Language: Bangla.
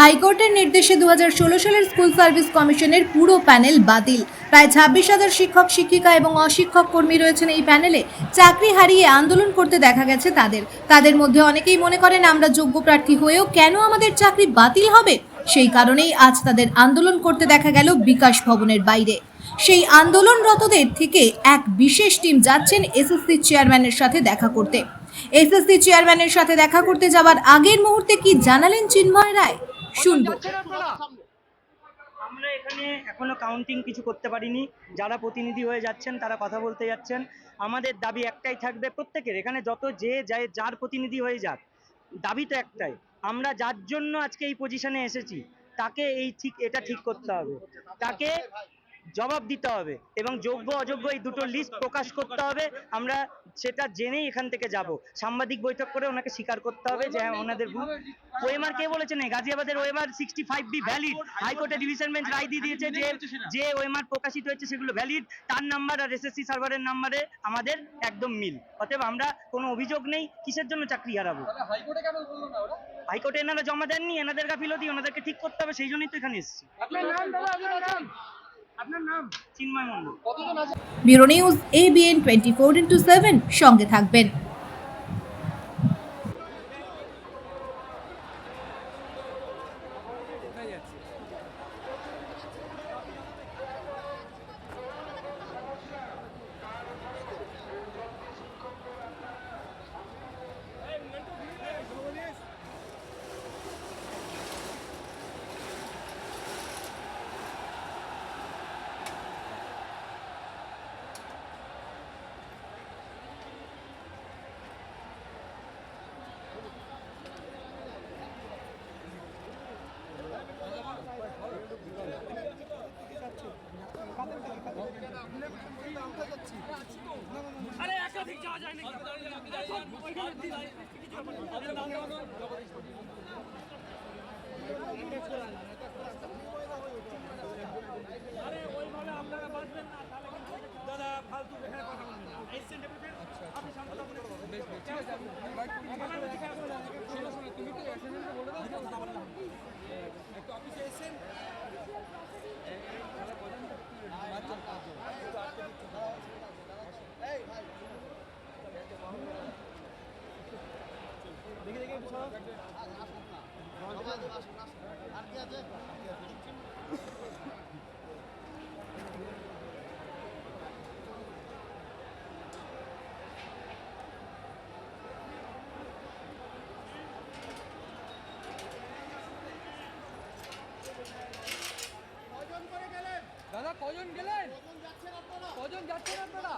হাইকোর্টের নির্দেশে দু হাজার ষোলো সালের স্কুল সার্ভিস কমিশনের পুরো প্যানেল বাতিল। প্রায় ছাব্বিশ হাজার শিক্ষক, শিক্ষিকা এবং অশিক্ষক কর্মী রয়েছেন এই প্যানেলে। চাকরি হারিয়ে আন্দোলন করতে দেখা গেছে তাদের। তাদের মধ্যে অনেকেই মনে করেন আমরা যোগ্য প্রার্থী হয়েও কেন আমাদের চাকরি বাতিল হবে? সেই কারণেই আজ তাদের আন্দোলন করতে দেখা গেল বিকাশ ভবনের বাইরে। সেই আন্দোলনরতদের থেকে এক বিশেষ টিম যাচ্ছেন এসএসসি চেয়ারম্যানের সাথে দেখা করতে। এসএসসি চেয়ারম্যানের সাথে দেখা করতে যাওয়ার আগের মুহূর্তে কি জানালেন চিন্ময় রায়? শুনব। আমরা এখানে এখনও কাউন্টিং কিছু করতে পারিনি। যারা প্রতিনিধি হয়ে যাচ্ছেন তারা কথা বলতে যাচ্ছেন। আমাদের দাবি একটাই থাকবে প্রত্যেকের। এখানে যত যে যায় যার প্রতিনিধি হয়ে যাক দাবি তো একটাই। আমরা যার জন্য আজকে এই পজিশনে এসেছি তাকে এই ঠিক এটা ঠিক করতে হবে। তাকে জবাব দিতে হবে এবং যোগ্য অযোগ্য এই দুটো লিস্ট প্রকাশ করতে হবে। আমরা সেটা জেনেই এখান থেকে যাব। সাংবাদিক বৈঠক করে ওনাকে স্বীকার করতে হবে যে হ্যাঁ ওনাদের ভুল। ওএমআর কে বলেছেন? গাজিয়াবাদের OMR sixty five B valid হাইকোর্টে ডিভিশন বেঞ্চ রায় দিয়ে দিয়েছে যে যে ওএমআর প্রকাশিত হয়েছে সেগুলো ভ্যালিড তার নাম্বার আর এসএসসি সার্ভারের নাম্বারে আমাদের একদম মিল। অতএব আমরা কোনো অভিযোগ নেই কিসের জন্য চাকরি হারাবো? হাইকোর্টে এনারা জমা দেননি এনাদের গাফিলতি ওনাদেরকে ঠিক করতে হবে সেই জন্যই তো এখানে এসেছি। আপনার bureau news ABN twenty four into seven সঙ্গে থাকবেন। আরে একাধিক যাওয়া যায় নাকি? আরে ওইভাবে আপনারা বাঁচবেন না তাহলে দাদা ফালতু কথা বলবেন আপনি দাদা কজন গেলেন? কজন যাচ্ছেন আপনারা?